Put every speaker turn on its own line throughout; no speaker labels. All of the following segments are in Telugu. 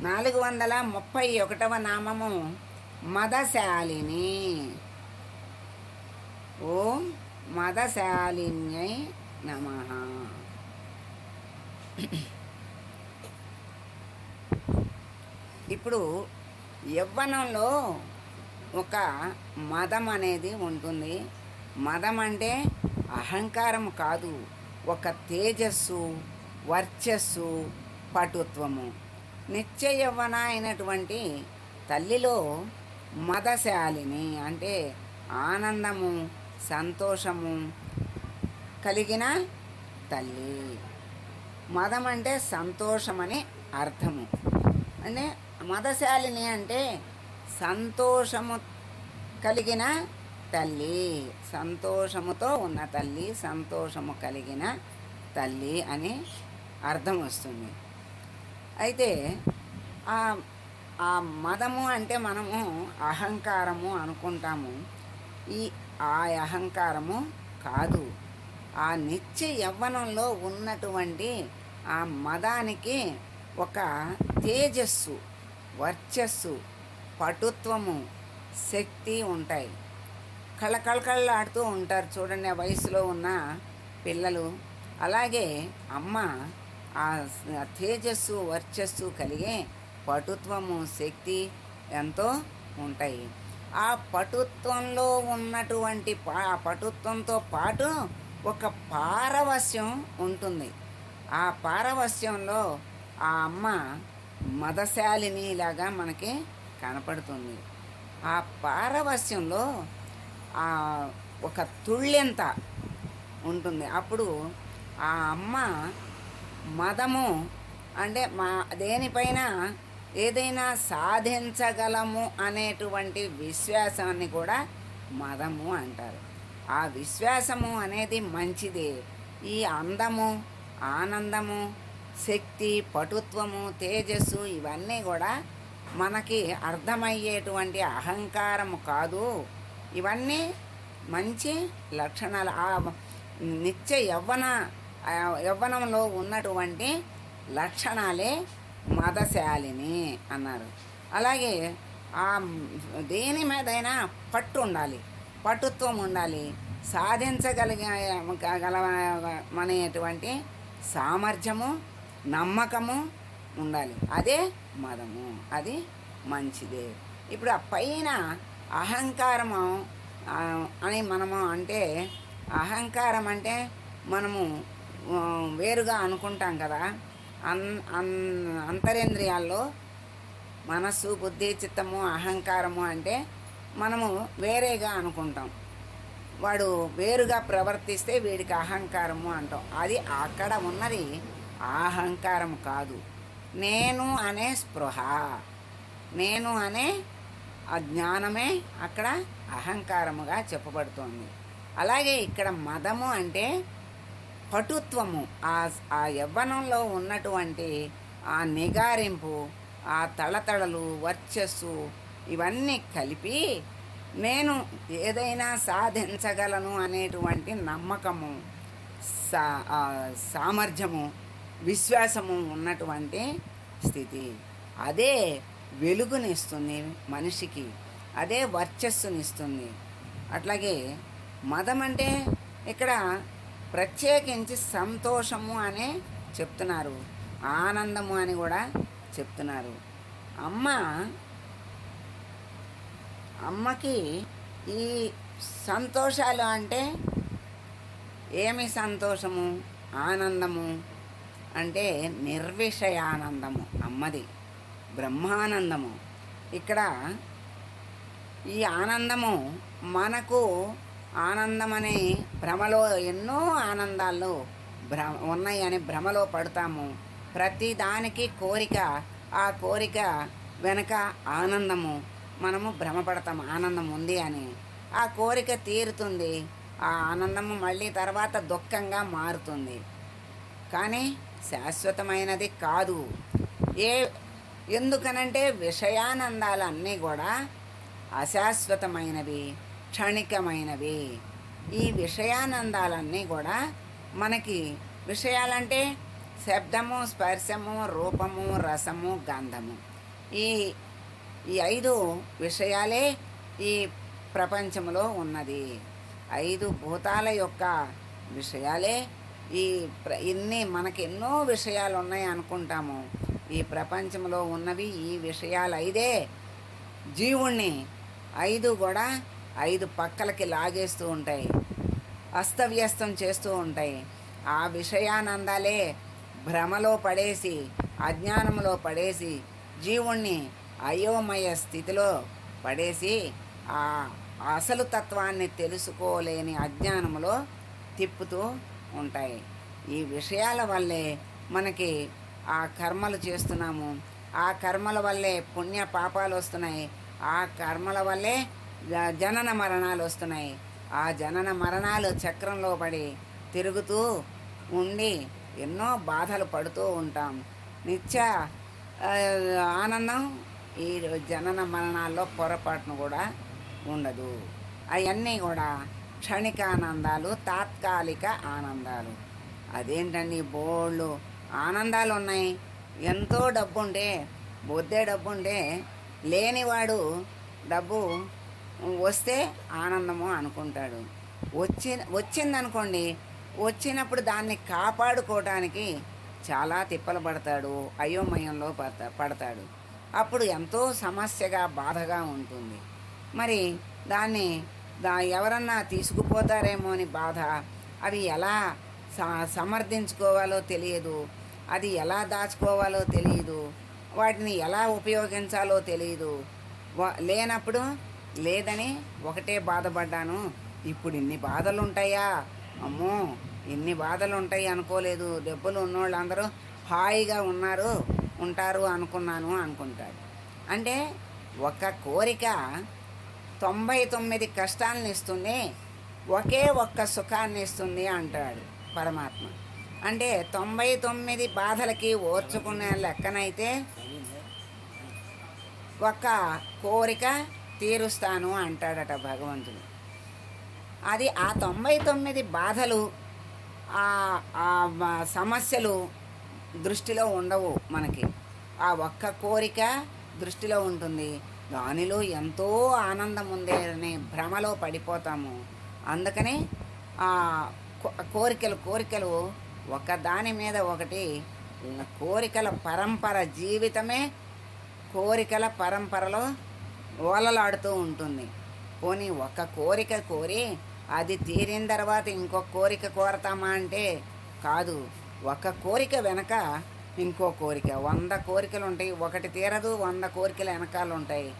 నాలుగు వందల ముప్పై ఒకటవ నామము మదశాలిని. ఓం మదశాలిన్యై నమ. ఇప్పుడు యవ్వనంలో ఒక మదం అనేది ఉంటుంది. మదం అంటే అహంకారం కాదు ఒక తేజస్సు. వర్చస్సు పటుత్వము. నిత్య యవ్వన అయినటువంటి తల్లిలో మదశాలిని అంటే ఆనందము సంతోషము కలిగిన తల్లి. మదం అంటే సంతోషమని అర్థము. అంటే మదశాలిని అంటే సంతోషము కలిగిన తల్లి. సంతోషముతో ఉన్న తల్లి సంతోషము కలిగిన తల్లి అని అర్థం వస్తుంది. అయితే ఆ ఆ మదము అంటే మనము అహంకారము అనుకుంటాము. ఈ ఆ అహంకారము కాదు. ఆ నిత్య యవ్వనంలో ఉన్నటువంటి ఆ మదానికి ఒక తేజస్సు వర్చస్సు పటుత్వము శక్తి ఉంటాయి. కళ్ళకళకళ్ళాడుతూ ఉంటారు. చూడండి ఆ వయసులో ఉన్న పిల్లలు. అలాగే అమ్మ ఆ తేజస్సు వర్చస్సు కలిగే పటుత్వము శక్తి ఎంతో ఉంటాయి. ఆ పటుత్వంలో ఉన్నటువంటి పా ఆ పటుత్వంతో పాటు ఒక పారవస్యం ఉంటుంది. ఆ పారవస్యంలో ఆ అమ్మ మదశాలిని లాగా మనకి కనపడుతుంది. ఆ పారవస్యంలో ఆ ఒక తుళ్ళెంత ఉంటుంది. అప్పుడు ఆ అమ్మ మదము అంటే మా దేనిపైన ఏదైనా సాధించగలము అనేటువంటి విశ్వాసాన్ని కూడా మదము అంటారు. ఆ విశ్వాసము అనేది మంచిదే. ఈ అందము ఆనందము శక్తి పటుత్వము తేజస్సు ఇవన్నీ కూడా మనకి అర్థమయ్యేటువంటి అహంకారము కాదు. ఇవన్నీ మంచి లక్షణాలు. ఆ నిత్య యవ్వన యవ్వనంలో ఉన్నటువంటి లక్షణాలే మదశాలిని అన్నారు. అలాగే ఆ దేని మీదైనా పట్టు ఉండాలి పటుత్వం ఉండాలి సాధించగలిగే గలమనేటువంటి సామర్థ్యము నమ్మకము ఉండాలి. అదే మదము అది మంచిదే. ఇప్పుడు ఆ పైన అహంకారము అని మనము అంటే అహంకారం అంటే మనము వేరుగా అనుకుంటాం కదా. అన్ అన్ అంతరేంద్రియాల్లో మనస్సు బుద్ధి చిత్తము అహంకారము అంటే మనము వేరేగా అనుకుంటాం. వాడు వేరుగా ప్రవర్తిస్తే వీడికి అహంకారము అంటాం. అది అక్కడ ఉన్నది అహంకారం కాదు. నేను అనే స్పృహ. నేను అనే ఆ జ్ఞానమే అక్కడ అహంకారముగా చెప్పబడుతోంది. అలాగే ఇక్కడ మదము అంటే పటుత్వము. ఆ ఆ యవ్వనంలో ఉన్నటువంటి ఆ నిగారింపు ఆ తళతళలు వర్చస్సు ఇవన్నీ కలిపి నేను ఏదైనా సాధించగలను అనేటువంటి నమ్మకము సా సామర్థ్యము విశ్వాసము ఉన్నటువంటి స్థితి. అదే వెలుగునిస్తుంది మనిషికి అదే వర్చస్సునిస్తుంది. అట్లాగే మదం అంటే ఇక్కడ ప్రత్యేకించి సంతోషము అనే చెప్తున్నారు. ఆనందము అని కూడా చెప్తున్నారు. అమ్మ అమ్మకి ఈ సంతోషాలు అంటే ఏమి సంతోషము? ఆనందము అంటే నిర్విషయానందము అమ్మది బ్రహ్మానందము. ఇక్కడ ఈ ఆనందము మనకు ఆనందమనే భ్రమలో ఎన్నో ఆనందాలు భ్ర ఉన్నాయని భ్రమలో పడతాము. ప్రతి దానికి కోరిక ఆ కోరిక వెనక ఆనందము. మనము భ్రమపడతాము. ఆనందం ఉంది అని. ఆ కోరిక తీరుతుంది. ఆ ఆనందము మళ్ళీ తర్వాత దుఃఖంగా మారుతుంది. కానీ శాశ్వతమైనది కాదు. ఏ ఎందుకనంటే విషయానందాలన్నీ కూడా అశాశ్వతమైనవి. క్షణికమైనవి. ఈ విషయానందాలన్నీ కూడా మనకి విషయాలంటే శబ్దము స్పర్శము రూపము రసము గంధము. ఈ ఈ ఐదు విషయాలే ఈ ప్రపంచంలో ఉన్నది. ఐదు భూతాల యొక్క విషయాలే ఈ ప్ర ఇన్ని మనకి ఎన్నో విషయాలు ఉన్నాయి అనుకుంటాము. ఈ ప్రపంచంలో ఉన్నవి ఈ విషయాలు ఐదే జీవుణ్ణి ఐదు కూడా ఐదు పక్కలకి లాగేస్తూ ఉంటాయి. అస్తవ్యస్తం చేస్తూ ఉంటాయి. ఆ విషయానందాలే భ్రమలో పడేసి అజ్ఞానంలో పడేసి జీవుణ్ణి అయోమయ స్థితిలో పడేసి ఆ అసలు తత్వాన్ని తెలుసుకోలేని అజ్ఞానంలో తిప్పుతూ ఉంటాయి. ఈ విషయాల వల్లే మనకి ఆ కర్మలు చేస్తున్నాము. ఆ కర్మల వల్లే పుణ్య పాపాలు వస్తున్నాయి. ఆ కర్మల వల్లే జనన మరణాలు వస్తున్నాయి. ఆ జనన మరణాలు చక్రంలో పడి తిరుగుతూ ఉండి ఎన్నో బాధలు పడుతూ ఉంటాం. నిత్య ఆనందం ఈ జనన మరణాల్లో పొరపాటును కూడా ఉండదు. అవన్నీ కూడా క్షణిక ఆనందాలు తాత్కాలిక ఆనందాలు. అదేంటండి బోళ్ళు? ఆనందాలు ఉన్నాయి. ఎంతో డబ్బు ఉంటే బొద్దే డబ్బు ఉంటే లేనివాడు డబ్బు వస్తే ఆనందము అనుకుంటాడు. వచ్చి వచ్చిందనుకోండి వచ్చినప్పుడు దాన్ని కాపాడుకోవటానికి చాలా తిప్పలు పడతాడు అయోమయంలో పడతా పడతాడు. అప్పుడు ఎంతో సమస్యగా బాధగా ఉంటుంది. మరి దాన్ని దా ఎవరన్నా తీసుకుపోతారేమో అని బాధ అవి ఎలా స- సమర్థించుకోవాలో తెలియదు. అది ఎలా దాచుకోవాలో తెలియదు. వాటిని ఎలా ఉపయోగించాలో తెలియదు. వా- లేనప్పుడు లేదని ఒకటే బాధపడ్డాను. ఇప్పుడు ఇన్ని బాధలు ఉంటాయా అమ్మో ఇన్ని బాధలు ఉంటాయి అనుకోలేదు. దెబ్బలు ఉన్నోళ్ళు అందరూ హాయిగా ఉన్నారు ఉంటారు అనుకున్నాను అనుకుంటాడు. అంటే ఒక కోరిక తొంభై తొమ్మిది కష్టాలను ఇస్తుంది ఒకే ఒక్క సుఖాన్ని ఇస్తుంది అంటాడు పరమాత్మ. అంటే తొంభై తొమ్మిది బాధలకి ఓర్చుకునే లెక్కనైతే ఒక కోరిక తీరుస్తాను అంటాడట భగవంతుడు. అది ఆ తొంభై తొమ్మిది బాధలు ఆ సమస్యలు దృష్టిలో ఉండవు మనకి. ఆ ఒక్క కోరిక దృష్టిలో ఉంటుంది. దానిలో ఎంతో ఆనందం ఉంది అనే భ్రమలో పడిపోతాము. అందుకనే ఆ కో- కోరికలు కోరికలు ఒక దాని మీద ఒకటి కోరికల పరంపర జీవితమే కోరికల పరంపరలో ఓలలాడుతూ ఉంటుంది. పోనీ ఒక కోరిక కోరి అది తీరిన తర్వాత ఇంకొక కోరిక కోరతామా అంటే కాదు. ఒక కోరిక వెనక ఇంకో కోరిక. వంద కోరికలు ఉంటాయి. ఒకటి తీరదు వంద కోరికలు వెనకాలు ఉంటాయి.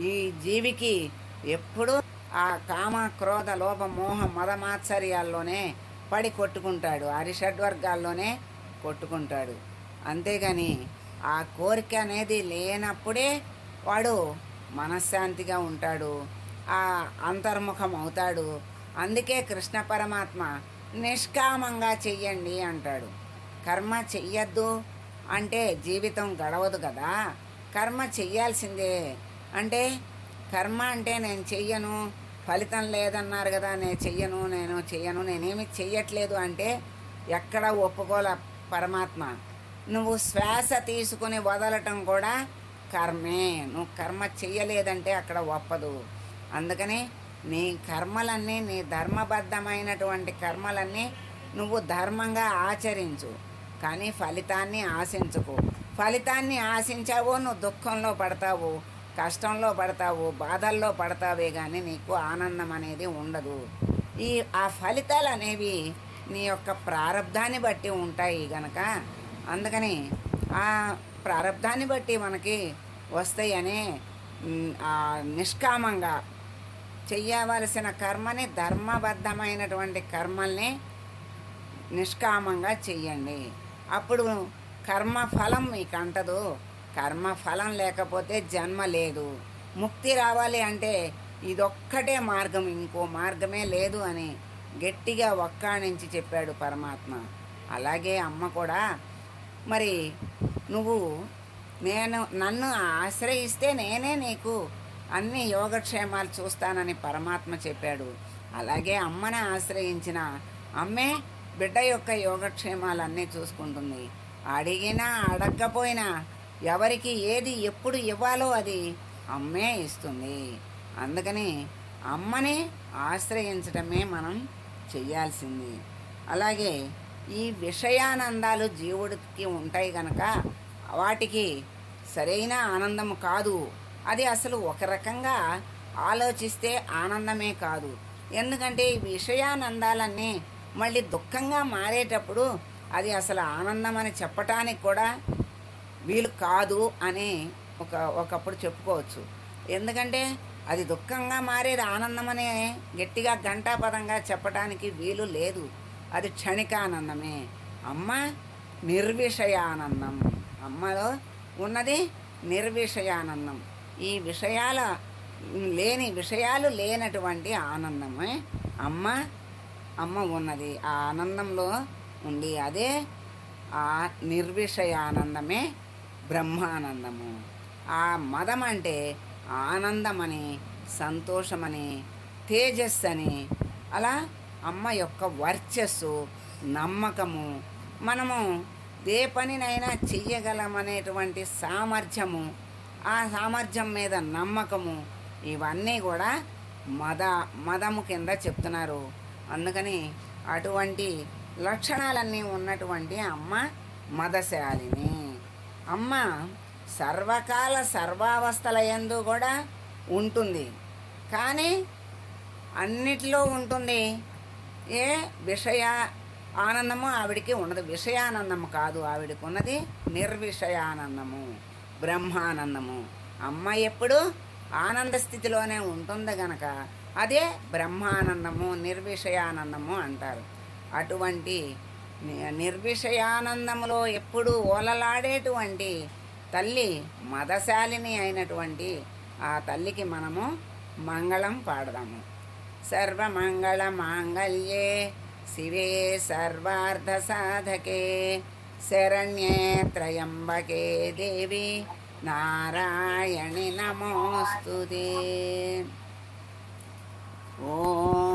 ఈ జీవికి ఎప్పుడు ఆ కామ క్రోధ లోభ మోహ మదమాత్సర్యాల్లోనే పడి కొట్టుకుంటాడు. అరిషడ్వర్గాల్లోనే కొట్టుకుంటాడు. అంతేగాని ఆ కోరిక అనేది లేనప్పుడే వాడు మనశ్శాంతిగా ఉంటాడు ఆ అంతర్ముఖం అవుతాడు. అందుకే కృష్ణ పరమాత్మ నిష్కామంగా చెయ్యండి అంటాడు. కర్మ చెయ్యొద్దు అంటే జీవితం గడవదు కదా. కర్మ చెయ్యాల్సిందే అంటే కర్మ అంటే నేను చెయ్యను ఫలితం లేదన్నారు కదా నేను చెయ్యను నేను చెయ్యను నేనేమి చెయ్యట్లేదు అంటే ఎక్కడ ఒప్పుకోలే పరమాత్మ. నువ్వు శ్వాస తీసుకుని వదలటం కూడా కర్మే. నువ్వు కర్మ చేయలేదంటే అక్కడ ఒప్పదు. అందుకని నీ కర్మలన్నీ నీ ధర్మబద్ధమైనటువంటి కర్మలన్నీ నువ్వు ధర్మంగా ఆచరించు. కానీ ఫలితాన్ని ఆశించుకో. ఫలితాన్ని ఆశించావో నువ్వు దుఃఖంలో పడతావు కష్టంలో పడతావు బాధల్లో పడతావే కానీ నీకు ఆనందం అనేది ఉండదు. ఈ ఆ ఫలితాలు అనేవి నీ యొక్క ప్రారంధాన్ని బట్టి ఉంటాయి గనక. అందుకని ఆ ప్రారంధాన్ని బట్టి మనకి వస్తాయనే నిష్కామంగా చెయ్యవలసిన కర్మని ధర్మబద్ధమైనటువంటి కర్మల్ని నిష్కామంగా చెయ్యండి. అప్పుడు కర్మ ఫలం మీకు అంటదు కర్మ ఫలం లేకపోతే జన్మ లేదు. ముక్తి రావాలి అంటే ఇదొక్కటే మార్గం ఇంకో మార్గమే లేదు అని గట్టిగా ఒక్కాణించి చెప్పాడు పరమాత్మ. అలాగే అమ్మ కూడా మరి నువ్వు నేను నన్ను ఆశ్రయిస్తే నేనే నీకు అన్ని యోగక్షేమాలు చూస్తానని పరమాత్మ చెప్పాడు. అలాగే అమ్మని ఆశ్రయించిన అమ్మే బిడ్డ యొక్క యోగక్షేమాలన్నీ చూసుకుంటుంది. అడిగినా అడగకపోయినా ఎవరికి ఏది ఎప్పుడు ఇవ్వాలో అది అమ్మే ఇస్తుంది. అందుకని అమ్మని ఆశ్రయించటమే మనం చెయ్యాల్సింది. అలాగే ఈ విషయానందాలు జీవుడికి ఉంటాయి కనుక వాటికి సరైన ఆనందం కాదు. అది అసలు ఒక రకంగా ఆలోచిస్తే ఆనందమే కాదు. ఎందుకంటే ఈ విషయానందాలన్నీ మళ్ళీ దుఃఖంగా మారేటప్పుడు అది అసలు ఆనందం అని చెప్పటానికి కూడా వీలు కాదు అని ఒక ఒకప్పుడు చెప్పుకోవచ్చు. ఎందుకంటే అది దుఃఖంగా మారేది ఆనందమనే గట్టిగా ఘంటాపదంగా చెప్పడానికి వీలు లేదు. అది క్షణికానందమే. అమ్మ నిర్విషయానందం. అమ్మలో ఉన్నది నిర్విషయానందం. ఈ విషయాల లేని విషయాలు లేనటువంటి ఆనందమే అమ్మ అమ్మ ఉన్నది. ఆ ఆనందంలో ఉండి అదే ఆ నిర్విషయానందమే బ్రహ్మానందము. ఆ మదం అంటే ఆనందమని సంతోషమని తేజస్సు అని అలా అమ్మ యొక్క వర్చస్సు నమ్మకము. మనము ఏ పనినైనా చెయ్యగలమనేటువంటి సామర్థ్యము ఆ సామర్థ్యం మీద నమ్మకము ఇవన్నీ కూడా మద మదము కింద చెప్తున్నారు. అందుకని అటువంటి లక్షణాలన్నీ ఉన్నటువంటి అమ్మ మదశాలిని. అమ్మ సర్వకాల సర్వావస్థల ఎందు కూడా ఉంటుంది. కానీ అన్నిటిలో ఉంటుంది. ఏ విషయ ఆనందము ఆవిడికి ఉండదు. విషయానందము కాదు ఆవిడికి ఉన్నది నిర్విషయానందము బ్రహ్మానందము. అమ్మ ఎప్పుడు ఆనంద స్థితిలోనే ఉంటుంది గనక అదే బ్రహ్మానందము నిర్విషయానందము అంటారు. అటువంటి నిర్విషయానందములో ఎప్పుడు ఓలలాడేటువంటి తల్లి మదశాలిని అయినటువంటి ఆ తల్లికి మనము మంగళం పాడదాము. సర్వమంగళ మాంగళ్యే శివే సర్వార్థ సాధకే శరణ్యే త్రయంబకే దేవి నారాయణి నమోస్తుతే ఓం